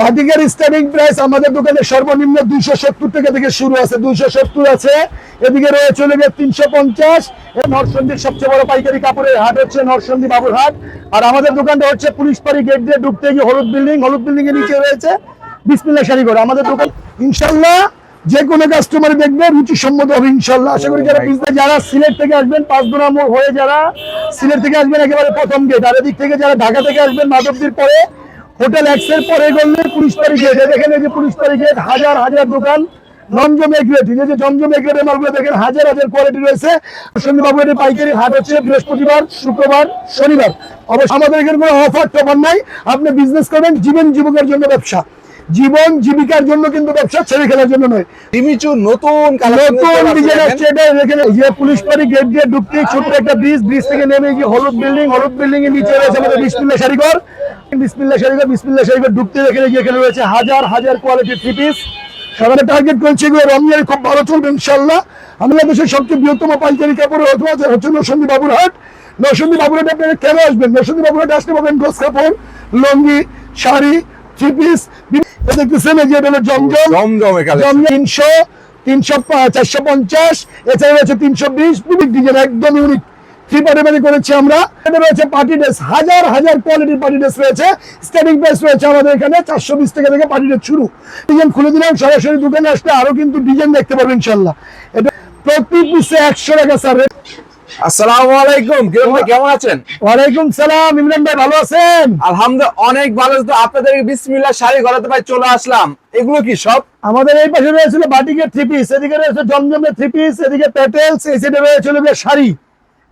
বাটিকের starting price আমাদের দোকানে সর্বনিম্ন দুইশো সত্তর টাকা থেকে শুরু আছে, দুইশো সত্তর আছে। এদিকে রয়েছে চলে গিয়ে তিনশো পঞ্চাশ। নরসন্দির সবচেয়ে বড় পাইকারি কাপড়ের হাট হচ্ছে নরসন্দী বাবুর হাট। আর আমাদের দোকানটা হচ্ছে পুলিশ পাড়ি গেট দিয়ে ঢুকতে গিয়ে হলুদ বিল্ডিং হলুদ বিল্ডিং এর নিচে রয়েছে বিসমিল্লা শাড়ি করে আমাদের দোকান ইনশাল্লাহ যে কোনো কাস্টমার দেখবে রুচি সম্মত হবে ইনশাল্লাহ আশা করি যারা business- যারা সিলেট থেকে আসবেন পাঁচ দোনা মোড় হয়ে যারা সিলেট থেকে আসবেন একেবারে প্রথম গেট আর এদিক থেকে যারা ঢাকা থেকে আসবেন, মাধবদীর পরে হোটেল এক্সের পরে গেলে পুলিশ পাড়ি গেট দেখেন এই যে পুলিশ পাড়ি গেট হাজার হাজার দোকান এই যে দেখেন, হাজার হাজার পাইকারি হাট হচ্ছে, বৃহস্পতিবার, শুক্রবার, শনিবার। কোনো অফার আপনি বিজনেস করবেন, জীবন জীবনের জন্য ব্যবসা। জীবন জীবিকার জন্য কিন্তু ব্যবসা ছেড়ে খেলার জন্য নয়। নতুন নতুন চলে আসছে ডিজাইন আসছে এটা এখানে যে পুলিশ পাড়ি গেট দিয়ে ঢুকতে ছোট্ট একটা ব্রিজ ব্রিজ থেকে নেমে গিয়ে হলুদ বিল্ডিং হলুদ বিল্ডিং এর নিচে রয়েছে আমাদের বিসমিল্লা শাড়িঘর। বিসমিল্লা শাড়িঘর বিসমিল্লা শাড়িঘর ঢুকতে এখানে গিয়ে এখানে রয়েছে হাজার হাজার কোয়ালিটির থ্রি পিস সবাই টার্গেট করছে এগুলো। রমজানে খুব ভালো চলবে ইনশাল্লাহ আমাদের দেশের সবচেয়ে বৃহত্তম পাইকারি কাপড় অথবা হচ্ছে নরসন্দী বাবুরহাট নরসন্দী বাবুরহাট আপনারা কেন আসবেন? নরসন্দী বাবুরহাট আসলে পাবেন গোস কাপড় লঙ্গি শাড়ি থ্রি পিস দেখতেছেন এই যে এটা হলো জমজম। জমজম তিনশো তিনশো চারশো পঞ্চাশ। এছাড়া রয়েছে তিনশো বিশ। ডিজাইন একদম ইউনিক থ্রি পার্টি করেছি আমরা। এটা রয়েছে পার্টি ড্রেস হাজার হাজার কোয়ালিটির পার্টি ড্রেস রয়েছে। স্টার্টিং প্রাইস রয়েছে আমাদের এখানে চারশো বিশ টাকা থেকে পার্টি ড্রেস শুরু। ডিজাইন খুলে দিলাম। সরাসরি দোকানে আসলে আরও কিন্তু ডিজাইন দেখতে পারবেন ইনশাল্লাহ এটা প্রতি পিসে একশো টাকা স্যার আসসালামু আলাইকুম। ভাই কেমন আছেন? ওয়ালাইকুম সালাম ইমরান ভাই ভালো আছেন? আলহামদুলিল্লাহ অনেক ভালো। তো আপনাদের বিসমিল্লাহ শাড়ি ঘরাতে ভাই চলে আসলাম। এগুলো কি সব? আমাদের এই পাশে রয়েছিল বাটিকের থ্রি পিস এদিকে রয়েছে জমজমের থ্রি পিস এদিকে প্যাটেলস এই সাইডে রয়েছিল শাড়ি।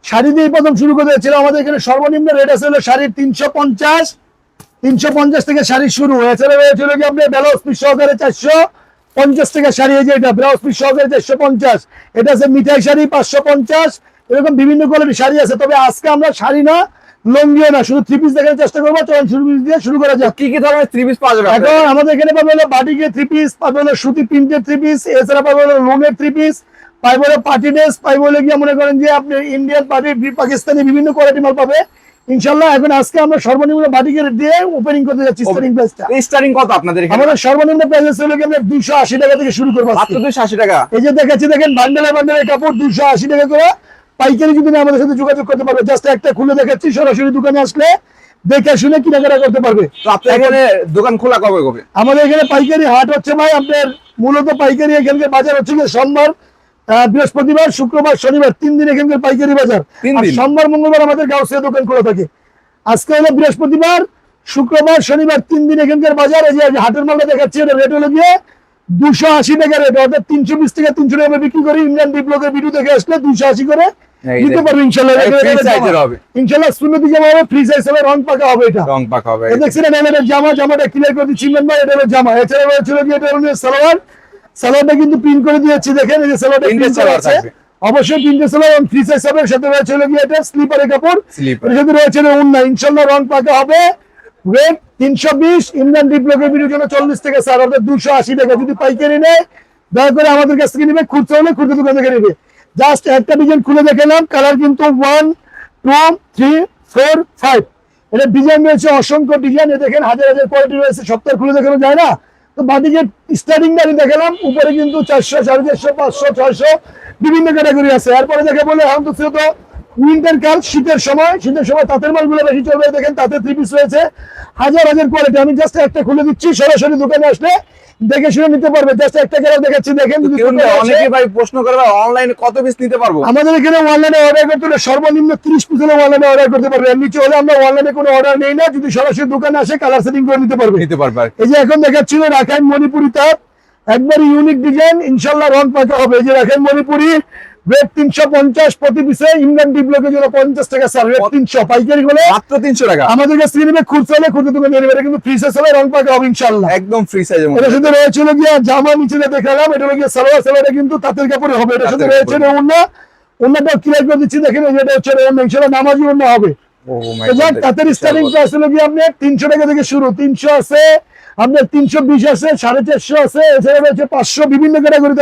শাড়ি দিয়ে প্রথম শুরু করে আমাদের এখানে সর্বনিম্ন রেট আছে হলো শাড়ির তিনশো পঞ্চাশ তিনশো পঞ্চাশ থেকে শাড়ি শুরু। এছাড়া রয়েছিল কি আপনার ব্লাউজ পিস সহকারে চারশো পঞ্চাশ টাকা শাড়ি এই যে এটা ব্লাউজ পিস সহকারে চারশো পঞ্চাশ। এটা আছে মিঠাই শাড়ি পাঁচশো পঞ্চাশ এরকম বিভিন্ন কোয়ালিটির শাড়ি আছে তবে আজকে আমরা শাড়ি না লঙ্গিও না শুধু থ্রি পিস দেখার চেষ্টা করব চলুন শুরু দিয়ে শুরু করা যাক। কি কি ধরনের থ্রি পিস পাওয়া যাবে এখন আমাদের এখানে পাবে হলো বাটিকের থ্রি পিস পাবে হলো সুতি প্রিন্টের থ্রি পিস এছাড়া পাবে হলো লোনের থ্রি পিস পাইবে হলো পার্টি ড্রেস পাইবে হলো গিয়ে মনে করেন যে আপনি ইন্ডিয়ান পার্টি পাকিস্তানি বিভিন্ন কোয়ালিটি মাল পাবে। ইনশাল্লাহ এখন আজকে আমরা সর্বনিম্ন বাটিকের দিয়ে ওপেনিং করতে যাচ্ছি স্টার্টিং প্রাইসটা এই স্টার্টিং কত আপনাদের আমাদের সর্বনিম্ন প্রাইস কি আমরা দুইশো আশি টাকা থেকে শুরু করব মাত্র দুইশো আশি টাকা? এই যে দেখাচ্ছি দেখেন বান্ডেলে বান্ডেলে কাপড় দুইশো আশি টাকা করে। পাইকারি যদি না আমাদের সাথে যোগাযোগ করতে পারবে জাস্ট একটা খুলে দেখাচ্ছি সরাসরি দোকানে আসলে দেখে শুনে কেনাকাটা করতে পারবে। তো আপনার এখানে দোকান খোলা কবে কবে? আমাদের এখানে পাইকারি হাট হচ্ছে ভাই আপনার মূলত পাইকারি এখানকার বাজার হচ্ছে গিয়ে সোমবার বৃহস্পতিবার শুক্রবার শনিবার তিন দিন এখানকার পাইকারি বাজার। সোমবার মঙ্গলবার আমাদের গাউসিয়া দোকান খোলা থাকে। আজকে হলো বৃহস্পতিবার শুক্রবার শনিবার তিন দিন এখানকার বাজার। এই যে হাটের মালটা দেখাচ্ছি এটা রেট হলো গিয়ে দুশো আশি টাকা রেট অর্থাৎ তিনশো বিশ টাকা তিনশো টাকা বিক্রি করি ইন্ডিয়ান ডিপ্লকের ভিডিও দেখে আসলে দুশো আশি করে পারব ইনশাল্লাহ। ইনশাল্লাহ হবে। ফ্রি সাইজ হবে রং পাকা হবে এটা। রং পাক হবে এটা এটা জামা জামাটা ক্লিয়ার করে দিচ্ছি ভাই এটা হলো জামা। এছাড়া রয়েছিল কি এটা হলো সালোয়ার। সালোয়ারটা কিন্তু প্রিন্ট করে দিয়েছি দেখেন এই যে সালোয়ারটা প্রিন্ট করা সালোয়ার আছে। অবশ্যই প্রিন্টের সালোয়ার এবং ফ্রি সাইজ হবে সাথে রয়েছিল কি এটা স্লিপারের কাপড়। এর সাথে রয়েছে উন্না ইনশাআল্লাহ রং পাকা হবে। রেট তিনশো বিশ চল্লিশ টাকা স্যার অর্থাৎ দুশো আশি টাকা যদি পাইকারি নেয়, দয়া করে আমাদের কাছ থেকে হলে দোকান থেকে জাস্ট একটা ডিজাইন খুলে দেখালাম কালার কিন্তু one two three four five এটা ডিজাইন রয়েছে, অসংখ্য ডিজাইন দেখেন হাজার হাজার কোয়ালিটি রয়েছে, সপ্তাহ খুলে দেখানো যায় না। তো বাদিকে স্টার্টিং আমি দেখালাম, উপরে কিন্তু চারশো, সাড়ে চারশো, পাঁচশো, ছয়শো, বিভিন্ন ক্যাটাগরি আছে। এরপরে দেখে বলে এখন তো উইন্টার কাল শীতের সময় শীতের সময় তাঁতের মালগুলো বেশি চলবে। দেখেন তাঁতের থ্রি পিস রয়েছে। হাজার হাজার কোয়ালিটি আমি জাস্ট একটা খুলে দিচ্ছি সরাসরি দোকানে আসলে দেখে শুনে নিতে পারবে। জাস্ট একটা কালার দেখাচ্ছি দেখেন যদি অনেকে ভাই প্রশ্ন করে ভাই অনলাইনে কত পিস নিতে পারব? আমাদের এখানে অনলাইনে অর্ডার করতে হলে সর্বনিম্ন তিরিশ পিস হলে অনলাইনে অর্ডার করতে পারবে। এর নিচে হলে আমরা অনলাইনে কোনো অর্ডার নেই না। যদি সরাসরি দোকানে আসে কালার সেটিং করে নিতে পারবে। নিতে পারবে এই যে এখন দেখাচ্ছিল রাখাইন মণিপুরি তাপ একবার ইউনিক ডিজাইন ইনশাল্লাহ রং পাকা হবে। এই যে রাখাইন মণিপুরি রেট তিনশো পঞ্চাশ প্রতি পিসে ইন্ডিয়ান ডিপ্লকের জন্য পঞ্চাশ টাকা স্যার রেট তিনশো। পাইকারি হলে মাত্র তিনশো টাকা। আমাদের কাছে নেবে খুচরা হলে খুচরা তুমি নেবে এটা কিন্তু ফ্রি সাইজ হবে রং পাকা হবে ইনশাল্লাহ একদম ফ্রি সাইজ এটা শুধু রয়েছিল গিয়ে জামা নিচে দেখালাম এটা হলো গিয়ে সালোয়ার সালোয়ারটা কিন্তু তাঁতের কাপড়ে হবে। এটা শুধু রয়েছে অন্য অন্যটা ক্লিয়ার করে দিচ্ছি দেখেন এটা হচ্ছে অন্য ইনশাল্লাহ নামাজি অন্য হবে। My তো যাক God, তাঁতের বিশাল স্টার্টিং। প্রাইস হলো গিয়ে আপনার তিনশো টাকা থেকে শুরু তিনশো আছে আপনার তিনশো বিশ আছে সাড়ে চারশো আছে এছাড়া রয়েছে পাঁচশো বিভিন্ন ক্যাটাগরি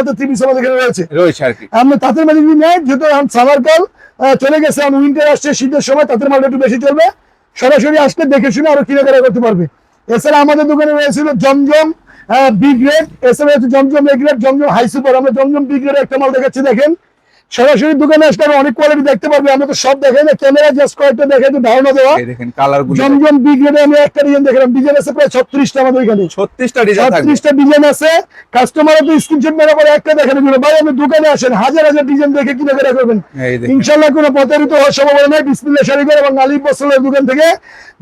এখানে রয়েছে। রয়েছে আর কি। আমরা তাঁতের মাল যদি নেয় যেহেতু সামার কাল চলে গেছে এখন উইন্টার আসছে শীতের সময় তাঁতের মালটা একটু বেশি চলবে। সরাসরি আসলে দেখে শুনে আরও কেনাকাটা করতে পারবে। এছাড়া আমাদের দোকানে রয়েছিল জমজম বি গ্রেড এছাড়া রয়েছে Zamzam A grade Zamzam high super আমরা জমজম বি গ্রেড একটা মাল দেখাচ্ছি দেখেন। সরাসরি দোকানে আসলে আমরা অনেক কোয়ালিটি দেখতে পারবে। আমরা তো সব দেখাই না। ক্যামেরা জাস্ট কয়েকটা দেখাই তো ধারণা দেওয়া। দেখেন কালারগুলো জমজম বি গ্রেডে আমি একটা ডিজাইন দেখলাম। ডিজাইন আছে প্রায় ছত্রিশটা আমাদের এখানে। ছত্রিশটা ডিজাইন থাকবে। ছত্রিশটা ডিজাইন আছে। কাস্টমার তো স্ক্রিনশট মেরে পরে একটা দেখানো দিল ভাই আপনি দোকানে আসেন। হাজার হাজার ডিজাইন দেখে কিনে কেনা করবেন ইনশাল্লাহ কোনো প্রতারিত হওয়ার সম্ভাবনা নাই। বিসমিল্লাহ শরীফের এবং আলী বসলের দোকান থেকে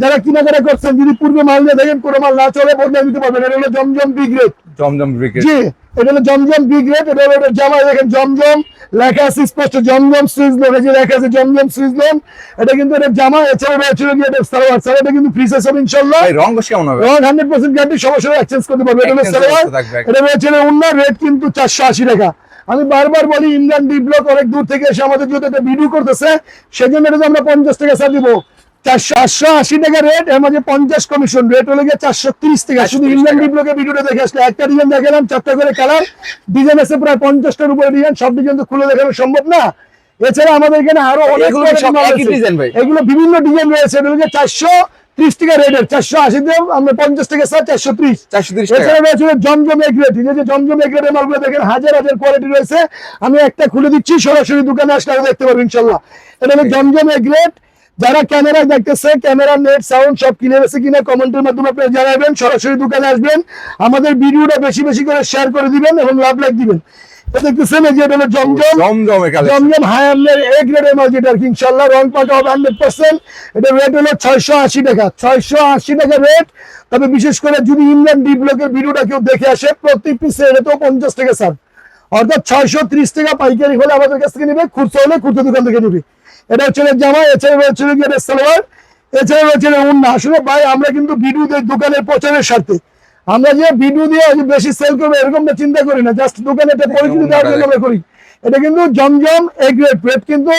যারা কেনাকাটা করছেন যদি পূর্বে মাল নিয়ে দেখেন কোনো মাল না চলে বদলে নিতে পারবেন। এটা হলো জমজম বি গ্রেড জমজম ব্রিকেট জি। এটা হলো জমজম বি গ্রেড এটা হলো জামা দেখেন জমজম লেখা আছে স্পষ্ট জমজম সুইজ লোন এই যে লেখা আছে জমজম সুইজ লোন এটা কিন্তু এটা জামা এছাড়া গিয়ে এটা সালোয়ার সালোয়ার এটা কিন্তু ফ্রি সাইজ হবে ইনশাল্লাহ ভাই রং কেমন হবে? রং হান্ড্রেড পার্সেন্ট গ্যারান্টি সমস্যা এক্সচেঞ্জ করতে পারবে এটা হলো সালোয়ার এটা অন্য রেট কিন্তু চারশো আশি টাকা। আমি বারবার বলি ইমরান ডি ব্লক অনেক দূর থেকে এসে আমাদের যদি একটা ভিডিও করতেছে সেজন্য এটা আমরা পঞ্চাশ টাকা ছাড় দিব। চারশো আটশো আশি টাকা রেট এর মাঝে পঞ্চাশ কমিশন রেট হলে গিয়ে চারশো তিরিশ টাকা। শুধু 430 ইমরান টাকা। ডি ব্লকের ভিডিওটা দেখে আসলে একটা ডিজাইন দেখালাম চারটা করে কালার ডিজাইন আছে প্রায় পঞ্চাশটার উপরে ডিজাইন সব ডিজাইন তো খুলে দেখানো সম্ভব না। এছাড়া আমাদের এখানে আরও অনেক এগুলো বিভিন্ন ডিজাইন রয়েছে এটা হচ্ছে চারশো ত্রিশ টাকা রেটের চারশো আশি দেব আমরা পঞ্চাশ টাকা স্যার চারশো ত্রিশ। চারশো তিরিশ এছাড়া রয়েছে জমজম এগ্রেট এই যে জমজম মালগুলো দেখেন হাজার হাজার কোয়ালিটি রয়েছে। আমি একটা খুলে দিচ্ছি সরাসরি দোকানে আসলে দেখতে পারব ইনশাল্লাহ। এটা হলো জমজম এগ্রেট যারা ক্যামেরা দেখতেছে ক্যামেরা নেট সাউন্ড সব কিনে গেছে কিনা কমেন্টের মাধ্যমে আপনারা জানাবেন সরাসরি দোকানে আসবেন। আমাদের ভিডিওটা বেশি বেশি করে শেয়ার করে দিবেন এবং লাভ লাইক দিবেন। এটা দেখতেছেন এই যে এটা হলো জমজম। জমজম হাই আমলের গ্রেডের মাল যেটা কি ইনশাল্লাহ রং হবে হান্ড্রেড পার্সেন্ট এটা রেট হলো ছয়শো আশি টাকা। ছয়শো আশি টাকা রেট তবে বিশেষ করে যদি ইমরান ডি ব্লকের ভিডিওটা কেউ দেখে আসে প্রতি পিসে এটা তো পঞ্চাশ টাকা স্যার অর্থাৎ ছয়শো ত্রিশ টাকা পাইকারি হলে আমাদের কাছ থেকে নেবে খুচরো হলে খুচরো দোকান থেকে নেবে। এটা হচ্ছে জামা এছাড়া রয়েছে গিয়ে এটা সালোয়ার এছাড়া রয়েছে উন্না। আসলে ভাই আমরা কিন্তু ভিডিও দেই দোকানের প্রচারের স্বার্থে আমরা যে ভিডিও দিয়ে বেশি সেল করব এরকমটা চিন্তা করি না জাস্ট দোকানে পরিচিতি দেওয়ার জন্য করি। এটা কিন্তু জমজম এ গ্রেড রেট কিন্তু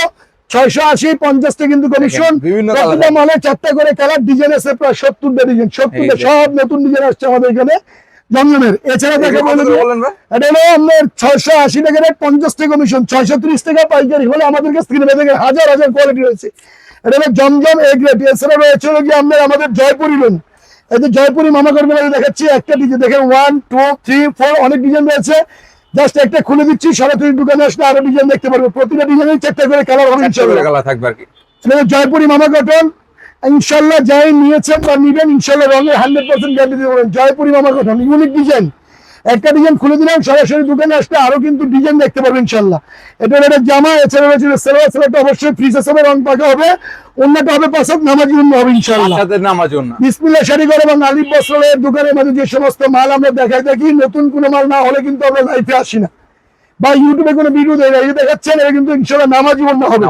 ছয়শো আশি পঞ্চাশটা কিন্তু কমিশন প্রতিটা মালে চারটা করে কালার ডিজাইন আছে প্রায় সত্তরটা ডিজাইন সত্তরটা সব নতুন ডিজাইন আসছে আমাদের এখানে। জমজমের এছাড়া দেখে বলে এটা হলো আপনার ছয়শো আশি টাকা রেট পঞ্চাশ টাকা কমিশন ছয়শো ত্রিশ টাকা পাইকারি হলে আমাদের কাছ দেখেন হাজার হাজার কোয়ালিটি রয়েছে। এটা হলো জমজম এ গ্রেড এছাড়া রয়েছে হলো যে আপনার আমাদের জয়পুরি লোন এই যে জয়পুরি মামা করবেন দেখাচ্ছি একটা ডিজাইন দেখেন ওয়ান টু থ্রি ফোর অনেক ডিজাইন রয়েছে। জাস্ট একটা খুলে দিচ্ছি সরাসরি দোকানে আসলে আরও ডিজাইন দেখতে পারবে। প্রতিটা ডিজাইনের চারটা করে কালার হবে কালার থাকবে আর কি। জয়পুরি মামা কটন ইনশাল্লাহ যাই নিয়েছেন বা নিবেন ইনশাল্লাহ রঙের হান্ড্রেড পার্সেন্ট গ্যারান্টি পারেন জয়পুরি মামা কটন ইউনিক ডিজাইন একটা ডিজাইন খুলে দিলাম সরাসরি দোকানে আসলে আরও কিন্তু ডিজাইন দেখতে পারবেন ইনশাল্লাহ। এটা একটা জামা এছাড়া রয়েছে সেলোয়ার সেলোয়ারটা অবশ্যই ফ্রিজ সাথে রং পাকা হবে। অন্যটা হবে পাশাপ নামাজি অন্য হবে ইনশাল্লাহ। বিসমিল্লাহ শাড়িঘর এবং আলিফ বস্ত্রালয়ের দোকানের মধ্যে যে সমস্ত মাল আমরা দেখাই থাকি নতুন কোনো মাল না হলে কিন্তু আমরা লাইফে আসি না। বা ইউটিউবে কোনো ভিডিও দেয় না যে দেখাচ্ছেন এটা কিন্তু ইনশাল্লাহ নামাজি অন্য হবে।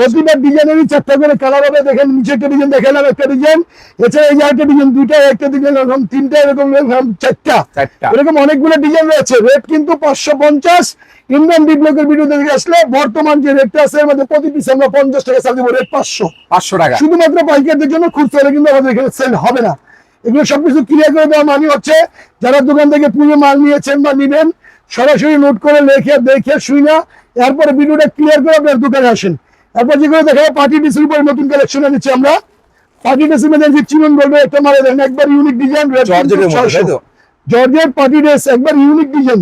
প্রতিটা ডিজাইনেরই চারটা করে কালার হবে দেখেন নিচে একটা ডিজাইন দেখালাম একটা ডিজাইন এছাড়া এই যে একটা ডিজাইন দুইটা একটা ডিজাইন এরকম তিনটা এরকম চারটা। চারটা। এরকম অনেকগুলো ডিজাইন রয়েছে। রেট কিন্তু পাঁচশো পঞ্চাশ। ইন্ডিয়ান ডিপ্লকের ভিডিও দেখে আসলে বর্তমান যে রেটটা আছে মধ্যে প্রতি পিস আমরা পঞ্চাশ টাকা চাল দেবো রেট পাঁচশো। পাঁচশো টাকা। শুধুমাত্র পাইকারদের জন্য খুচরো কিন্তু আমাদের এখানে সেল হবে না। এগুলো সবকিছু ক্লিয়ার করে দেওয়া মানে হচ্ছে যারা দোকান থেকে পুরো মাল নিয়েছেন বা নিবেন সরাসরি নোট করে লেখে দেখে শুই না এরপরে ভিডিওটা ক্লিয়ার করে আপনার দোকানে আসেন। এরপর যেগুলো দেখা পার্টি ডিসির উপরে নতুন কালেকশন এনেছি আমরা। পার্টি ডিসির মধ্যে যে চিমন বলবে একটা মালে দেখেন একবার ইউনিক ডিজাইন জর্জের পার্টি ড্রেস একবার ইউনিক ডিজাইন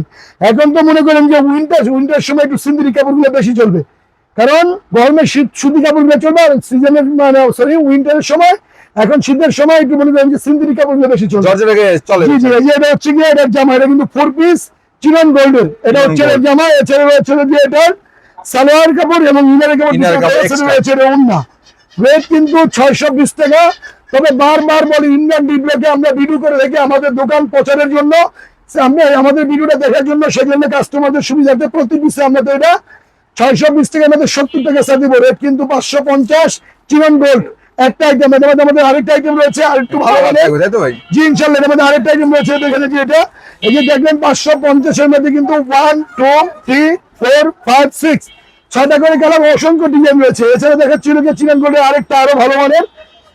এখন তো মনে করেন যে উইন্টার উইন্টার সময় একটু সিন্দিরি কাপড়গুলো বেশি চলবে। কারণ গরমে শীত সুতি কাপড়গুলো চলবে আর সিজনের মানে সরি উইন্টারের সময় এখন শীতের সময় একটু মনে করেন যে সিন্দিরি কাপড়গুলো বেশি চলবে। চলে জি জি এই যে এটা হচ্ছে গিয়ে এটার জামা এটা কিন্তু ফোর পিস চিরন গোল্ডের এটা হচ্ছে জামা এছাড়া রয়েছে যে এটার সালোয়ার কাপড় এবং ইনারের কাপড় রয়েছে। ওন্না রেট কিন্তু ছয়শো বিশ টাকা। তবে বারবার বলি ইন্ডিয়ান ডিপ্লোকে আমরা ভিডিও করে রেখে আমাদের দোকান প্রচারের জন্য। আমরা আমাদের ভিডিওটা দেখার জন্য সেজন্য কাস্টমারদের সুবিধার্থে প্রতি পিসে আমরা তো এটা ছয়শো বিশ টাকা আমাদের সত্তর টাকা দিব। রেট কিন্তু পাঁচশো পঞ্চাশ চিরন গোল্ড। একটা আইটেম এর মধ্যে আমাদের আরেকটা আইটেম রয়েছে আর একটু ভালো মানে তো ভাই? জি ইনশাল্লাহ এর মধ্যে আরেকটা আইটেম রয়েছে এখানে যে এটা। এই যে দেখবেন পাঁচশো পঞ্চাশের মধ্যে কিন্তু one two three four five six ছয়টা করে কালার অসংখ্য ডিজাইন রয়েছে। এছাড়া দেখাচ্ছিল যে চিনান গোল্ডের আরেকটা আরও ভালো মানের।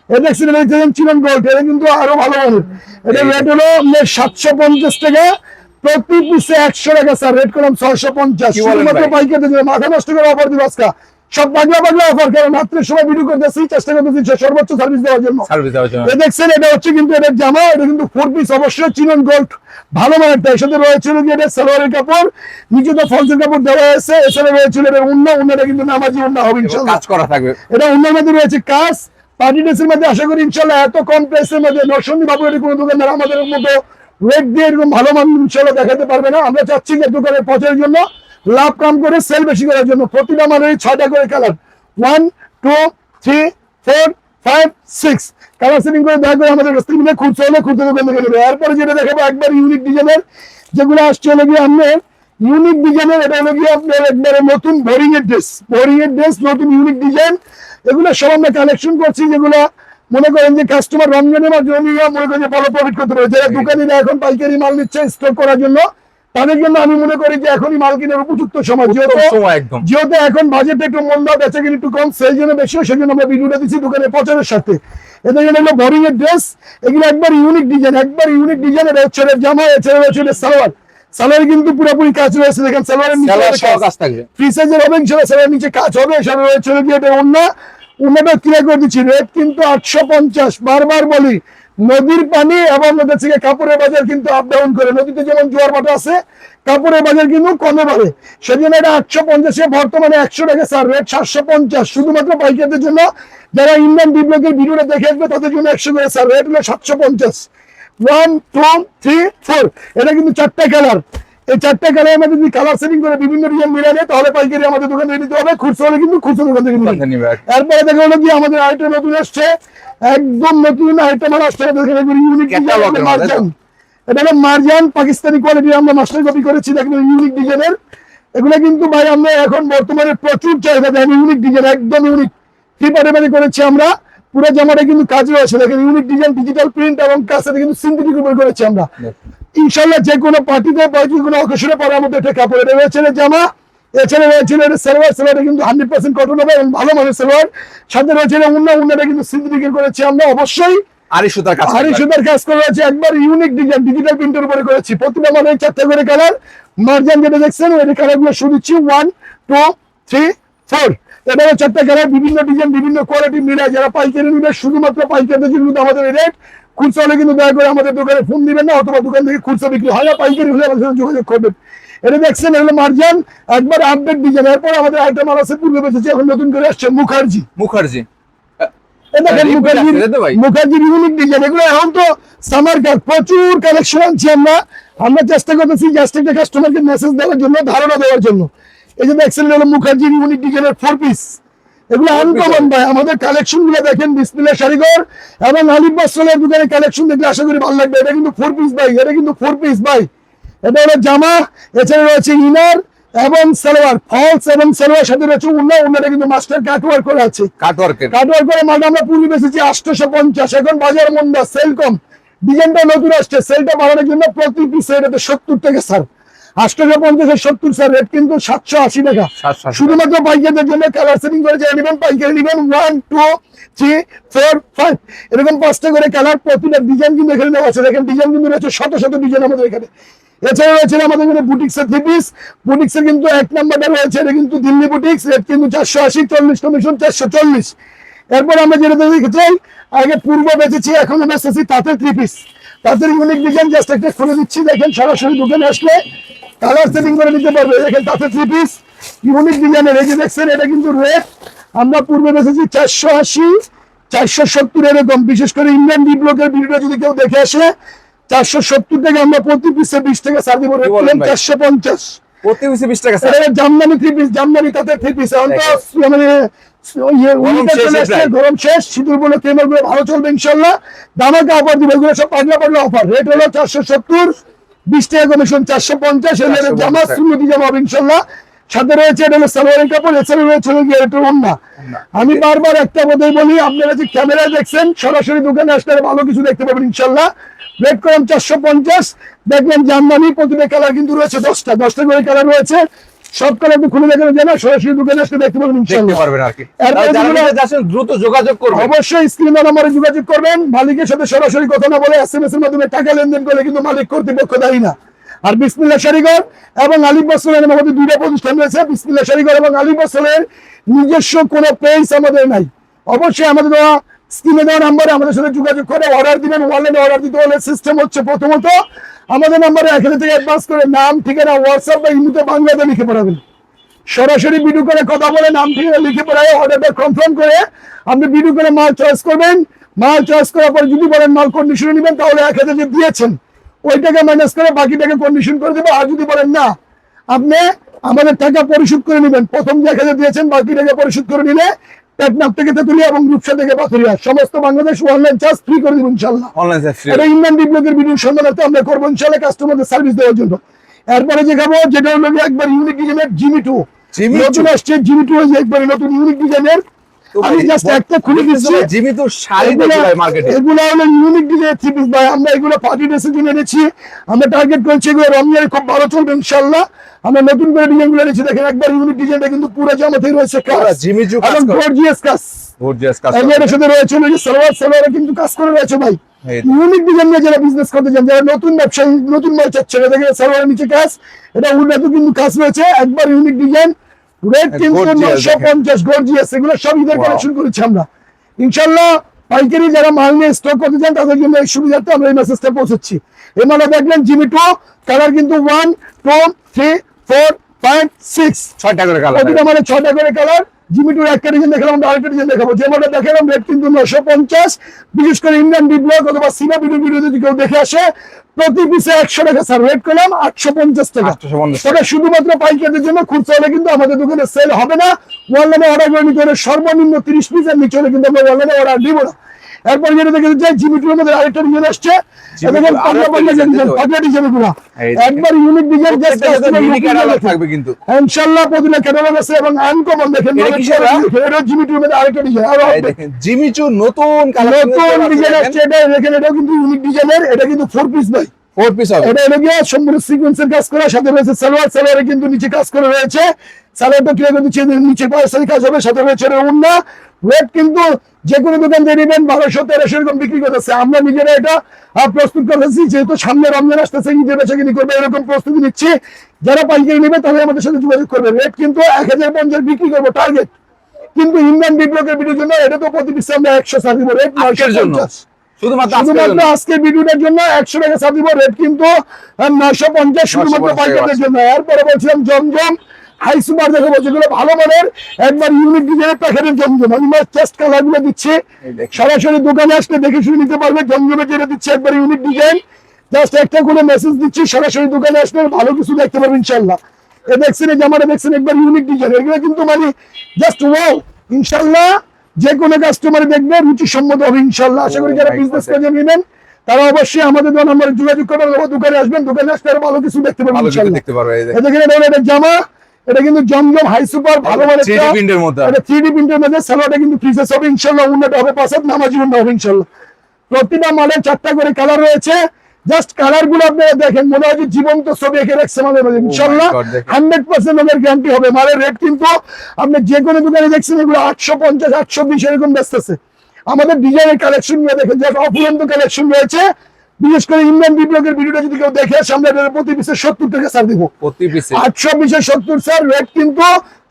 এটা দেখছেন চিনান গোল্ড এটা কিন্তু আরও ভালো মানের। এটা রেট হলো সাতশো পঞ্চাশ টাকা। প্রতি পিসে একশো টাকা স্যার রেট করলাম ছয়শো পঞ্চাশ। শুধুমাত্র পাইকারদের জন্য। মাথা নষ্ট করে অফার দিব আজকে। সব পাগলা পাগলা অফার কারণ রাত্রের সময় ভিডিও করতেছি চেষ্টা করতেছি সর্বোচ্চ সার্ভিস দেওয়ার জন্য। সার্ভিস দেওয়ার জন্য। দেখছেন এটা হচ্ছে কিন্তু এটার জামা এটা কিন্তু ফোর পিস অবশ্যই চিনন গোল্ড ভালো মানের তাই সাথে রয়েছে যে এটা সালোয়ারের কাপড় নিচে তো ফলসের কাপড় দেওয়া আছে এছাড়া রয়েছিল এটা উন্না উন্নাটা কিন্তু নামাজি উন্না হবে কাজ করা থাকবে। এটা উন্নার মধ্যে রয়েছে কাজ পার্টি ড্রেসের মধ্যে আশা করি ইনশাল্লাহ এত কম প্রাইসের মধ্যে নরসন্দী বাবু এর কোনো দোকানদার আমাদের মতো রেট দিয়ে এরকম ভালো মান ইনশাল্লাহ দেখাতে পারবে না। আমরা চাচ্ছি যে দোকানের পচের জন্য লাভ কম করে সেল বেশি করার জন্য প্রতিটা মালের ছয়টা করে colour one two three four five six colour setting করে দেখা করে আমাদের থেকে নিলে খুঁজতে হলে খুঁজতে দোকান থেকে নেবে এরপরে যেটা দেখাবো, একবার ইউনিক ডিজাইনের যেগুলো আসছে হলো গিয়ে আপনার ইউনিক ডিজাইনের এটা হলো গিয়ে আপনার একবারে নতুন বোরিং এর ড্রেস বোরিং এর ড্রেস নতুন ইউনিক ডিজাইন এগুলো সব আমরা কালেকশন করছি, যেগুলো মনে করেন যে কাস্টমার রমজানের মাধ্যমে মনে করেন যে ভালো প্রফিট করতে পারে। যারা দোকানিরা এখন পাইকারি মাল নিচ্ছে স্টক করার জন্য তাদের জন্য আমি মনে করি যে এখনই মাল কেনার উপযুক্ত সময়। যেহেতু যেহেতু এখন বাজেট একটু মন্দা বেচে কিনে একটু কম সেল জন্য বেশি হয় সেজন্য আমরা ভিডিওটা দিচ্ছি দোকানের প্রচারের সাথে। এদের জন্য এগুলো বোরিং এর ড্রেস এগুলো একবার ইউনিক ডিজাইন একবার ইউনিক ডিজাইন এটা হচ্ছে জামা এছাড়া এর সালোয়ার। সালোয়ার কিন্তু পুরোপুরি কাজ রয়েছে দেখেন সালোয়ারের নিচে কাজ। থাকবে। ফ্রি সাইজের হবে ইনশাল্লাহ সালোয়ার নিচে কাজ হবে সাথে রয়েছে এটা অন্য অন্যটা ক্লিয়ার করে দিচ্ছি রেট কিন্তু আটশো পঞ্চাশ বারবার বলি। নদীর পানি এবং থেকে কাপড়ের বাজার কিন্তু আপ ডাউন করে। নদীতে যেমন জোয়ার ভাটা আছে, কাপড়ের বাজার কিন্তু কমে বাড়ে। সেজন্য এটা আটশো পঞ্চাশে বর্তমানে একশো টাকা স্যার রেট সাতশো পঞ্চাশ। শুধুমাত্র পাইকারদের জন্য যারা ইন্ডিয়ান বিপ্লবের ভিডিওটা দেখে আসবে, তাদের জন্য একশো টাকা স্যার রেট হলো সাতশো পঞ্চাশ। ওয়ান টু থ্রি ফোর এটা কিন্তু চারটা কালার এই চারটা কালার মধ্যে যদি কালার সেটিং করে বিভিন্ন ডিজাইন মিলানে তাহলে পাইকারি আমাদের দোকান থেকে নিতে হবে। খুচরো হলে কিন্তু খুচরো দোকান থেকে নিতে হবে। কথা নিবে আর এরপরে দেখা হলো কি আমাদের আরেকটা নতুন আসছে একদম নতুন আরেকটা মাল আসছে ইউনিক মাল? মার্জান এটা হলো মার্জান পাকিস্তানি কোয়ালিটি আমরা মাস্টার কপি করেছি ইউনিক ডিজাইনের এগুলো কিন্তু ভাই আমরা এখন বর্তমানে প্রচুর চাহিদা দেন ইউনিক ডিজাইন একদম ইউনিক মানে করেছি আমরা। পুরো জামাটা কিন্তু কাজ রয়েছে দেখেন ইউনিক ডিজাইন ডিজিটাল প্রিন্ট এবং কাছে কিন্তু সিনথেটিক উপর করেছি আমরা। ইনশাল্লাহ যে কোনো পার্টিতে বা যে কোনো অকেশনে পরার আমাদের একটা কাপড় এটা রয়েছে জামা এছাড়া রয়েছে এটা সালোয়ার। সালোয়ারটা কিন্তু হান্ড্রেড পার্সেন্ট কটন হবে এবং ভালো মানের সালোয়ার। সাথে রয়েছে এটা উন্না উন্নাটা কিন্তু সিনথেটিক করেছি আমরা অবশ্যই। সুতার কাজ আড়ি সুতার কাজ করা হয়েছে একবার ইউনিক ডিজাইন ডিজিটাল প্রিন্টের উপরে করেছি। প্রতিটা চারটা করে কালার মার্জান যেটা দেখছেন ওই কালার শুরু দিচ্ছি ওয়ান টু থ্রি ফোর এবারে চারটা কালার বিভিন্ন ডিজাইন বিভিন্ন কোয়ালিটি মিলে যারা পাইকারি নিবে শুধুমাত্র পাইকারিদের জন্য কিন্তু আমাদের রেট খুচরা হলে কিন্তু দয়া করে আমাদের দোকানে ফোন দিবেন না অথবা দোকান থেকে খুচরা বিক্রি হয় না পাইকারি হলে আমাদের সাথে যোগাযোগ করবেন। এটা দেখছেন এগুলো মার্জান একবার আপডেট ডিজাইন এরপর আমাদের আইটেম আর আছে পূর্বে বেঁচেছে এখন নতুন করে আসছে মুখার্জি। মুখার্জি। এই দেখেন রিপিট মুখার্জির তাই তো ভাই? মুখার্জির ইউনিক ডিজাইন এগুলো এখন তো সামার কাজ প্রচুর কালেকশন আনছি আমরা। আমরা চেষ্টা করতেছি জাস্ট একটা কাস্টমারকে মেসেজ দেওয়ার জন্য ধারণা দেওয়ার জন্য। এই যে দেখছেন হলো ইউনিক ডিজাইনের ফোর পিস এগুলো আনকমন ভাই আমাদের কালেকশনগুলো দেখেন ডিসপ্লে শাড়িঘর এবং আলিফ বাসলের দোকানের কালেকশন দেখলে আশা করি ভালো লাগবে। এটা কিন্তু ফোর পিস ভাই এটা কিন্তু ফোর পিস ভাই। এটা হলো জামা এছাড়া রয়েছে ইনার এবং সালোয়ার ফলস এবং সালোয়ার সাথে রয়েছে উন্না উন্নাটা কিন্তু মাস্টার কাটওয়ার্ক করা আছে। কাটওয়ার্কের কাটওয়ার করে মালটা আমরা পূর্বে বেঁচেছি আটশোশো পঞ্চাশ এখন বাজার মন্দা সেল কম। ডিজাইনটা নতুন আসছে সেলটা বাড়ানোর জন্য প্রতি পিসে এটাতে সত্তর টাকা স্যার আটশোশো পঞ্চাশের সত্তর স্যার রেট কিন্তু সাতশো আশি টাকা। শুধুমাত্র পাইকারদের জন্য কালার সেটিং করে যারা নেবেন পাইকারি নেবেন one two three four five এরকম পাঁচটা করে কালার প্রতিটা ডিজাইন কিন্তু এখানে দেওয়া আছে। দেখেন ডিজাইন কিন্তু রয়েছে শত শত ডিজাইন আমাদের এখানে। এছাড়া রয়েছে আমাদের এখানে বুটিক্স এর থ্রি পিস বুটিক্স এর কিন্তু এক নাম্বারটা রয়েছে এটা কিন্তু দিল্লি বুটিক্স রেট কিন্তু চারশো আশি চল্লিশ কমিশন চারশো চল্লিশ। এরপর আমরা যেটা দেখতে চাই আগে পূর্ব বেঁচেছি এখন আমরা এসেছি তাঁতের থ্রি পিস তাঁতের ইউনিক ডিজাইন জাস্ট একটা খুলে দিচ্ছি। দেখেন সরাসরি দোকানে আসলে কালার সেটিং করে নিতে পারবে। দেখেন তাঁতের থ্রি পিস ইউনিক ডিজাইনের এই যে দেখছেন এটা কিন্তু রেট আমরা পূর্বে বেঁচেছি চারশো আশি চারশো সত্তর এরকম বিশেষ করে ইন্ডিয়ান ডি ব্লকের ভিডিওটা যদি কেউ দেখে আসে চারশো সত্তর থেকে আমরা প্রতি পিসে বিশ টাকা সার দিব। চারশো পঞ্চাশ। প্রতি পিসে বিশ টাকা জামদানি থ্রি পিস জামদানি তাতে থ্রি পিস মানে উইন্টার শেষ চলে আসছে, প্রায়। গরম শেষ শীতের বলে কেমনগুলো ভালো চলবে ইনশাল্লাহ। দামাকে অফার দিবে এগুলো সব পাগলা পাগলা অফার রেট হলো চারশো সত্তর বিশ টাকা কমিশন চারশো পঞ্চাশ জামা সুন্নতি জামা হবে ইনশাল্লাহ। সাথে রয়েছে এটা হলো সালোয়ারের কাপড় এছাড়া রয়েছে হলো গিয়ে এটা ওন্না আমি বারবার একটা কথাই বলি আপনারা যে ক্যামেরায় দেখছেন সরাসরি দোকানে আসলে ভালো কিছু দেখতে পাবেন ইনশাল্লাহ। রেট করাম চারশো পঞ্চাশ দেখবেন জামদানি প্রতিটা কালার কিন্তু রয়েছে দশটা। দশটা করে কালার রয়েছে। সব খুলে দেখানো সরাসরি দোকানে আসলে দেখতে পাবেন দেখতে ইনশাল্লাহ পারবেন আর কি। দ্রুত যোগাযোগ করবেন। অবশ্যই স্ক্রিন নাম্বারে যোগাযোগ করবেন। মালিকের সাথে সরাসরি কথা না বলে এস এম এস এর মাধ্যমে টাকা লেনদেন করলে কিন্তু মালিক কর্তৃপক্ষ দায়ী না। আর বিসমিল্লা শাড়িঘর এবং আলিফ বসলের আমাদের দুইটা প্রতিষ্ঠান রয়েছে বিসমিল্লা শাড়িঘর এবং আলিফ বসলের নিজস্ব কোনো পেজ আমাদের নাই। অবশ্যই আমাদের স্ক্রিনে দেওয়া নাম্বারে আমাদের সাথে যোগাযোগ করে অর্ডার দিবেন অনলাইনে অর্ডার দিতে হলে সিস্টেম হচ্ছে প্রথমত আমাদের নাম্বারে হাজার থেকে অ্যাডভান্স করে নাম, ঠিকানা হোয়াটসঅ্যাপ বা ইমেতে বাংলাতে লিখে পড়াবেন। সরাসরি ভিডিও করে কথা বলে, নাম, ঠিকানা লিখে পড়ায় অর্ডারটা কনফার্ম করে আপনি ভিডিও করে মাল চয়েস করবেন। মাল চয়েস করার পর যদি বলেন মাল কন্ডিশনে নেবেন, তাহলে এক হাজার যে দিয়েছেন। ওইটাকে ম্যানেজ করে বাকিটাকে কন্ডিশন করে দেবো। আর যদি বলেন না, আপনি আমাদের টাকা পরিশোধ করে নেবেন। প্রথম যে এক হাজার দিয়েছেন, বাকি টাকা পরিশোধ করে নিলে টেকনাফ থেকে তেতুলিয়া এবং রূপসা থেকে পাথরিয়া। সমস্ত বাংলাদেশ অনলাইন চার্জ ফ্রি করে দেবো ইনশাল্লাহ অনলাইন ফ্রি এটা বিপ্লবের ভিডিও সন্ধানার্থে আমরা করব ইনশাল্লাহ কাস্টমারদের সার্ভিস দেওয়ার জন্য। এরপরে যে খাব যেটা হলো একবার ইউনিক ডিজাইনের জিমি টু নতুন? আসছে জিমি টু একবারে নতুন ইউনিক ডিজাইনের আমি জাস্ট একটা খুলে দিচ্ছি। জিমি শাড়ি ভাই মার্কেটে এগুলো হলো ইউনিক ডিজাইনের থ্রি পিস ভাই আমরা এগুলো পার্টি ড্রেসের জন্য এনেছি। আমরা টার্গেট করছি এগুলো রমজানে খুব ভালো চলবে ইনশাল্লাহ আমরা নতুন করে ডিজাইনগুলো এনেছি। দেখেন একবার ইউনিক ডিজাইনটা কিন্তু পুরো জামাতে রয়েছে কাজ। পুরা কাজ গর্জিয়াস কাজ। গর্জিয়াস কাজ এর সাথে রয়েছে যে সালোয়ার সালোয়ারে কিন্তু কাজ করে রয়েছে ভাই। ইউনিক ডিজাইন নিয়ে যারা বিজনেস করতে চান যারা নতুন ব্যবসায়ী নতুন মাল চাচ্ছে এটা দেখে সালোয়ারের নিচে কাজ। এটা উন্নত কিন্তু কাজ রয়েছে। একবার ইউনিক ডিজাইন রেট কিন্তু Gorgeous পঞ্চাশ গর্জিয়াস এগুলো সব ঈদের কালেকশন করেছি আমরা। ইনশাল্লাহ পাইকারি যারা মাল নিয়ে স্টক করতে চান তাদের জন্য এই সুবিধাটা আমরা এই মেসেজটা পৌঁছাচ্ছি। এই মালে দেখলেন জিমি টু কালার কিন্তু one two three four five six ছয়টা করে কালার মানে ছয়টা করে কালার জিমিটুর একটা ডিজাইন দেখালাম আমরা আরেকটা ডিজাইন দেখাবো। যে মডেল দেখালাম রেট কিন্তু নশো পঞ্চাশ বিশেষ করে ইন্ডিয়ান বিপ্লব অথবা সিনা ভিডিও ভিডিও যদি কেউ দেখে আসে প্রতি পিসে একশো টাকা স্যার রেট করলাম আটশো পঞ্চাশ টাকা। 850 তবে শুধুমাত্র পাইকারদের জন্য খুচরা হলে কিন্তু আমাদের দোকানে সেল হবে না। অনলাইনে অর্ডার করে নিতে হলে সর্বনিম্ন তিরিশ পিসের নিচে হলে কিন্তু আমরা অনলাইনে অর্ডার দিব না। এরপর যেটা দেখে যাই জিমিটুর মধ্যে আরেকটা ডিজাইন আসছে। দেখেন পাগলা design ডিজাইন? পাগলা ডিজাইনগুলো একবার ইউনিক ডিজাইন সাথে unique catalog থাকবে কিন্তু। ইনশাআল্লাহ প্রতিটা ক্যাটালগ আছে এবং আনকমন দেখেন এটা? জিমিটুর মধ্যে আরেকটা ডিজাইন আর দেখেন জিমি নতুন কালার নতুন ডিজাইন আসছে। এটা দেখেন এটাও কিন্তু ইউনিক ডিজাইনের এটা কিন্তু ফোর পিস ভাই। ফোর পিস হবে। এটা হলো গিয়ে সম্পূর্ণ সিকোয়েন্সের কাজ করা। সাথে রয়েছে সালোয়ার। সালোয়ারে কিন্তু নিচে কাজ করে রয়েছে। সালোয়ারটা করে নিচে পায়ের কাজ হবে সাথে রয়েছে এটা উন্না রেট কিন্তু যে কোনো দোকান দিয়ে নেবেন বারোশো তেরোশো এরকম বিক্রি করতেছে। আমরা নিজেরা এটা প্রস্তুত করতেছি যেহেতু সামনে রমজান আসতেছে ঈদের বেচাকিনি করবে এরকম প্রস্তুতি নিচ্ছি। যারা পাইকারি নেবে তাহলে আমাদের সাথে যোগাযোগ করবে। রেট কিন্তু এক হাজার পঞ্চাশ বিক্রি করব টার্গেট কিন্তু ইন্ডিয়ান বিপ্লবের ভিডিওর জন্য এটা তো প্রতি পিসে আমরা একশো সাত দিব রেট নয়শো জন্য? পঞ্চাশ। শুধুমাত্র আজকের ভিডিওটার জন্য? একশো টাকা ছাড় দিব রেট কিন্তু নয়শো পঞ্চাশ শুধুমাত্র 950 পাইকারদের জন্য। এরপরে বলছিলাম জমজম হাই সুপার দেখাবো যেগুলো ভালো মানের একবার ইউনিক ডিজাইনের প্যাকেটের জমজম। আমি চেস্ট কালারগুলো দিচ্ছি। সরাসরি দোকানে আসলে দেখে শুনে নিতে পারবে জমজমের যেটা দিচ্ছে একবার ইউনিক ডিজাইন জাস্ট একটা করে মেসেজ দিচ্ছি সরাসরি দোকানে আসলে ভালো কিছু দেখতে পারবে ইনশাল্লাহ এ দেখছেন এই জামাটা দেখছেন একবার ইউনিক ডিজাইন এগুলো কিন্তু মানে জাস্ট ওয়াও ইনশাল্লাহ যে কোনো কাস্টমার দেখবে রুচি সম্মত হবে ইনশাল্লাহ আশা করি যারা বিজনেস. করে নেবেন তারা অবশ্যই আমাদের দোকান নম্বরে যোগাযোগ করবেন দোকানে আসবেন দোকানে আসলে আরও ভালো কিছু দেখতে পারবেন দেখতে পারবে এই এটা দেখেন এটা হলো একটা জামা। এটা কিন্তু জমজম হাই সুপার ভালো মানের 3D প্রিন্টের মধ্যে। এটা থ্রি প্রিন্টের মধ্যে সালোয়ারটা কিন্তু উন্নত হবে। পাশে নামাজি উন্নত হবে প্রতিটা মালের চারটা করে কালার রয়েছে। জাস্ট কালারগুলো আপনারা দেখেন মনে হয় যে জীবন্ত ছবি এঁকে রাখছে আমাদের ইনশাল্লাহ হান্ড্রেড পার্সেন্ট ওদের গ্যারান্টি হবে। মালের রেট কিন্তু আপনি যে কোনো দোকানে দেখছেন এগুলো আটশো পঞ্চাশ আটশো বিশ এরকম বেচতেছে। আমাদের ডিজাইনের কালেকশন নিয়ে দেখেন যে অফুরন্ত কালেকশন রয়েছে। বিশেষ করে ইন্ডিয়ান বিপ্লবের ভিডিওটা যদি কেউ দেখে সামনে প্রতি পিসে সত্তর টাকা ছাড় দিব। প্রতি পিসে? আটশো বিশে সত্তর স্যার রেট কিন্তু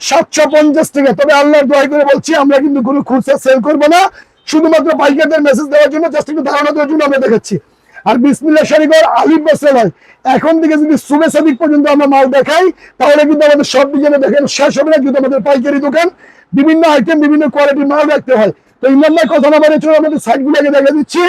সাতশো পঞ্চাশ টাকা। তবে আল্লাহর দোয়াই করে বলছি আমরা কিন্তু কোনো খুচরা সেল করব না। শুধুমাত্র পাইকারদের মেসেজ দেওয়ার জন্য জাস্ট একটু ধারণা দেওয়ার জন্য আমরা দেখাচ্ছি। আর বিসমিল্লা শাড়িঘর আলিফ বসেল হয় এখন থেকে যদি সুবে সাদিক পর্যন্ত আমরা মাল দেখাই তাহলে কিন্তু আমাদের সব ডিজাইনে দেখেন শেষ হবে না কিন্তু আমাদের পাইকারি দোকান। বিভিন্ন আইটেম বিভিন্ন কোয়ালিটির মাল রাখতে হয়। তো ইমরান ভাই কথা না চলে আমাদের সাইট গুলোকে দেখা দিচ্ছি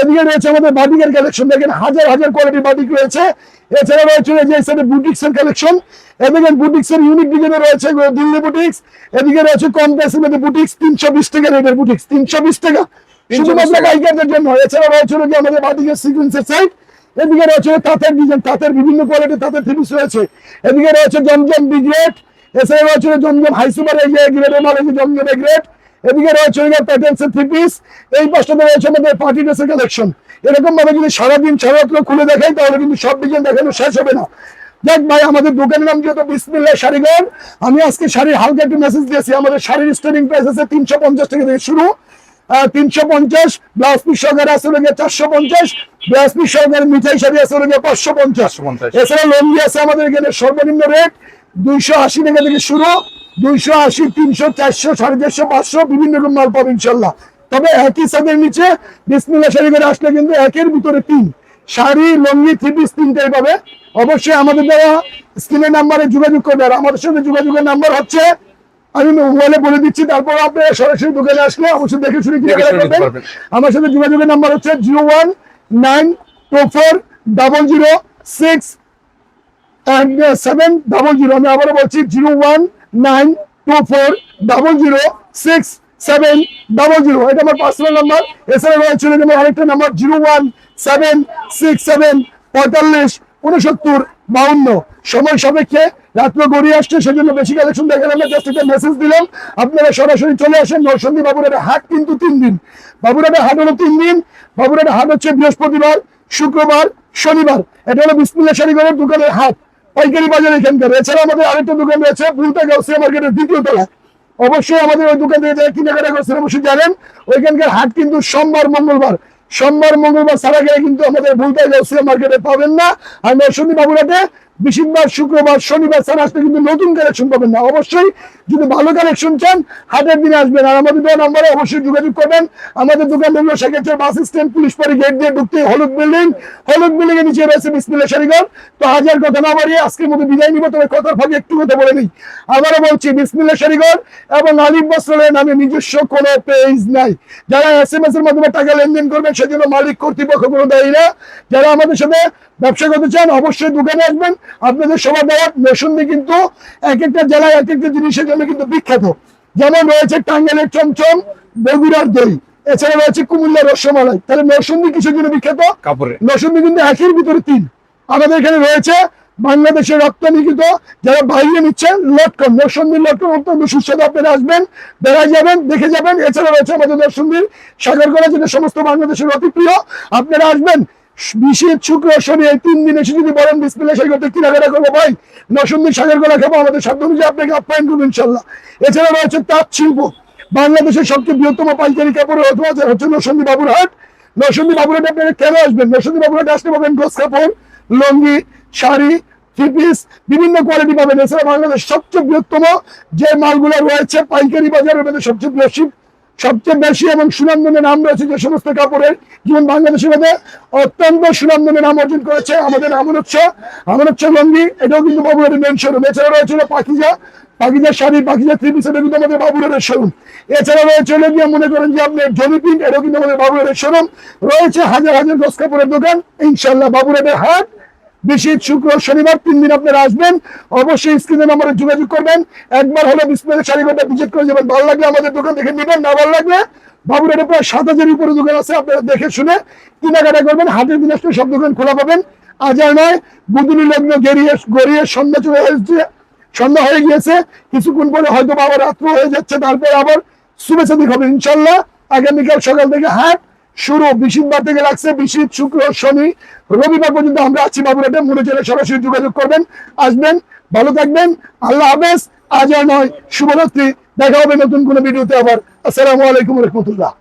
এদিকে রয়েছে আমাদের বাটিকের কালেকশন দেখেন হাজার হাজার কোয়ালিটির বাটিক রয়েছে এছাড়া রয়েছে যে সাইডে বুটিক্স এর কালেকশন এদিকে বুটিক্স এর ইউনিক ডিজাইনে রয়েছে দিল্লি বুটিক্স এদিকে রয়েছে কম প্রাইসের মধ্যে বুটিক্স তিনশো বিশ টাকা রেটের বুটিক্স তিনশো বিশ টাকা 320 শুধুমাত্র। বাইকারদের জন্য এছাড়া রয়েছে যে আমাদের বাটিকের সিকুয়েন্সের সাইড এদিকে রয়েছে তাঁতের ডিজাইন তাঁতের বিভিন্ন কোয়ালিটির তাঁতের থ্রিপিস রয়েছে এদিকে রয়েছে জমজম বিগ্রেড এছাড়া রয়েছে জমজম হাই সুপার এই যে গ্রেডের মাল এই যে জমজম গ্রেড এদিকে রয়েছে প্যাটার্নসের থ্রি পিস এই পাশটাতে রয়েছে আমাদের পার্টি ড্রেসের কালেকশন এরকম ভাবে যদি সারাদিন সারাত্র খুলে দেখাই তাহলে কিন্তু সব ডিজাইন দেখানো শেষ হবে না। যাক ভাই আমাদের দোকানের নাম যেহেতু বিসমিল্লাহ শাড়িঘর আমি আজকে শাড়ির হালকা একটু মেসেজ দিয়েছি। আমাদের শাড়ির স্টার্টিং প্রাইস আছে তিনশো পঞ্চাশ টাকা থেকে শুরু। তিনশো পঞ্চাশ ব্লাউজ পিস সহকারে আছে গিয়ে চারশো পঞ্চাশ ব্লাউজ পিস সহকারে মিঠাই শাড়ি আছে গিয়ে পাঁচশো পঞ্চাশ। 550 এছাড়া লঙ্গি আছে আমাদের এখানে সর্বনিম্ন রেট দুইশো আশি টাকা থেকে শুরু। দুইশো আশি তিনশো চারশো সাড়ে চারশো পাঁচশো বিভিন্ন রকম মাল পাবে ইনশাল্লাহ। তবে একই সাদের নিচে বিসমিল্লা শাড়ি করে আসলে কিন্তু একের ভিতরে তিন। শাড়ি লঙ্গি থ্রি পিস তিনটাই পাবে। অবশ্যই আমাদের দেওয়া স্ক্রিনের নাম্বারে যোগাযোগ করবে। আর আমাদের সাথে যোগাযোগের নাম্বার হচ্ছে আমি মোবাইলে বলে দিচ্ছি তারপর আপনি সরাসরি দোকানে আসলে অবশ্যই দেখে শুনে কিনে করবেন। আমার সাথে যোগাযোগের নাম্বার হচ্ছে zero one nine two four double zero six seven double zero. আমি আবারও বলছি zero one nine two four double zero six seven double zero. এটা আমার পার্সোনাল নাম্বার এছাড়া রয়েছে আরেকটা number zero one seven six seven পঁয়তাল্লিশ উনসত্তর বাউন্ন। সময় সাপেক্ষে রাত্র গড়িয়ে আসছে, সেজন্য বেশি কালেকশন দেখেন আমরা জাস্ট একটা মেসেজ দিলাম। আপনারা সরাসরি চলে আসেন। নরসন্দী বাবুরাটের হাট কিন্তু তিন দিন। বাবুরাটের হাট হলো তিন দিন। বাবুরাটের হাট হচ্ছে বৃহস্পতিবার, শুক্রবার, শনিবার। এটা হলো বিসমিল্লা শাড়িঘরের দোকানের হাট। পাইকারি বাজার এখানকার এছাড়া আমাদের আরেকটা দোকান রয়েছে বুলতা গাউসিয়া মার্কেটের দ্বিতীয় তলা অবশ্যই আমাদের ওই দোকান থেকে যারা কেনাকাটা করছেন অবশ্যই জানেন, ওইখানকার হাট কিন্তু সোমবার, মঙ্গলবার। সোমবার, মঙ্গলবার ছাড়া গেলে কিন্তু আমাদের ভুলতা গাউসিয়া মার্কেটে পাবেন না। আর নরসন্দী বাবুরাটে বেশিরভাগ শুক্রবার, শনিবার স্যার আসলে কিন্তু নতুন কালেকশন পাবেন না। অবশ্যই যদি ভালো কালেকশন চান, হাটের দিনে আসবেন। আর আমাদের দেওয়া নাম্বারে অবশ্যই যোগাযোগ করবেন। আমাদের দোকান হলো সেক্ষেত্রে বাস স্ট্যান্ড পুলিশ পাড়ি গেট দিয়ে ঢুকতে হলুদ বিল্ডিং হলুদ বিল্ডিং এর নিচে রয়েছে বিসমিল্লা শাড়িঘর তো হাজার কথা না বাড়িয়ে আজকের মতো বিদায় নিব। তবে কথার ফাঁকে একটু কথা বলে নিই। আবারও বলছি বিসমিল্লা শাড়িঘর এবং আলিম বস্ত্রালয়ের নামে নিজস্ব কোনো পেজ নাই। যারা এস এম এস এর মাধ্যমে টাকা লেনদেন করবেন, সেজন্য মালিক কর্তৃপক্ষ কোনো দায়ী না। যারা আমাদের সাথে ব্যবসা করতে চান, অবশ্যই দোকানে আসবেন। আপনাদের সবার দেওয়ার নসুন্দি কিন্তু এক একটা জেলায় এক একটা জিনিসের জন্য কিন্তু বিখ্যাত। যেমন রয়েছে টাঙ্গাইলের চমচম বগুড়ার দই এছাড়া রয়েছে কুমিল্লার রসমালাই। তাহলে নরসিংদী কিসের জন্য বিখ্যাত? কাপড়ে নরসিংদী কিন্তু একের ভিতরে তিন। আমাদের এখানে রয়েছে বাংলাদেশের রপ্তানিকৃত যারা বাইরে নিচ্ছেন লটকন। নরসিংদীর লটকন অত্যন্ত সুস্বাদু আপনারা আসবেন বেড়ায় যাবেন দেখে যাবেন। এছাড়া রয়েছে আমাদের নরসিংদীর সাগরকলা যেটা সমস্ত বাংলাদেশের অতি প্রিয়। আপনারা আসবেন বিশেষ শুক্র শনি এই তিন যদি বলেন কেনাকাটা করব ভাই? সাগরকলা খাব, আমাদের সাধ্য অনুযায়ী আপনাকে আপ্যায়ন করব ইনশাল্লাহ। এছাড়া রয়েছে তাঁত শিল্প। বাংলাদেশের সবচেয়ে বৃহত্তম পাইকারি অথবা হচ্ছে নরসিংদী বাবুরহাট। বাবুরহাট আপনারা কেন আসবেন? নরসিংদী বাবুরহাট আসতে পাবেন গোস কাপড়, লঙ্গি, শাড়ি থ্রি পিস বিভিন্ন কোয়ালিটি পাবেন। এছাড়া বাংলাদেশ সবচেয়ে বৃহত্তম যে মালগুলো রয়েছে, পাইকারি বাজারের মধ্যে সবচেয়ে বেশি সবচেয়ে বেশি এবং সুনামধনের নাম রয়েছে যে সমস্ত কাপড়ের, যেমন বাংলাদেশের মধ্যে অত্যন্ত সুনামধনের নাম অর্জন করেছে আমাদের আমন হচ্ছে আমন হচ্ছে লঙ্গি, এটাও কিন্তু বাবুরের মেন শোরুম এছাড়া রয়েছে হলো পাখিজা পাখিজার শাড়ি পাখিজার থ্রি পিস এটা কিন্তু আমাদের বাবুরের শোরুম এছাড়া রয়েছে গিয়ে মনে করেন যে আপনি জমি প্রিন্ট এটাও কিন্তু আমাদের বাবুরের শোরুম রয়েছে হাজার হাজার গস কাপড়ের দোকান। ইনশাল্লাহ বাবুরের হাট বেশি শুক্র শনিবার তিন দিন আপনারা আসবেন। অবশ্যই স্ক্রিনে নাম্বারে যোগাযোগ করবেন। একবার হলে বিসমিল্লাহ শাড়িঘরটা ভিজিট করে যাবেন। ভালো লাগলে আমাদের দোকান দেখে নেবেন, না ভালো লাগলে বাবুরের প্রায় সাত হাজার উপরে দোকান আছে, আপনারা দেখে শুনে কেনাকাটা করবেন। হাটের দিন আসলে সব দোকান খোলা পাবেন। আজ আর নয় বুধুনি লগ্ন গড়িয়ে গড়িয়ে সন্ধ্যা চলে এসেছে, সন্ধ্যা হয়ে গিয়েছে। কিছুক্ষণ পরে হয়তো বা আবার রাত্র হয়ে যাচ্ছে, তারপরে আবার শুভেচ্ছা দিক হবে ইনশাল্লাহ। আগামীকাল সকাল থেকে হাট শুরু বৃহস্পতিবার থেকে লাগছে বৃষ্টি শুক্র, শনি, রবিবার পর্যন্ত আমরা আছি বাবুরাটে মনে চলে সরাসরি যোগাযোগ করবেন, আসবেন, ভালো থাকবেন, আল্লাহ হাফেজ, আজ আর নয়, শুভরাত্রি, দেখা হবে নতুন কোনো ভিডিওতে আবার। আসসালামু আলাইকুম রহমতুল্লাহ।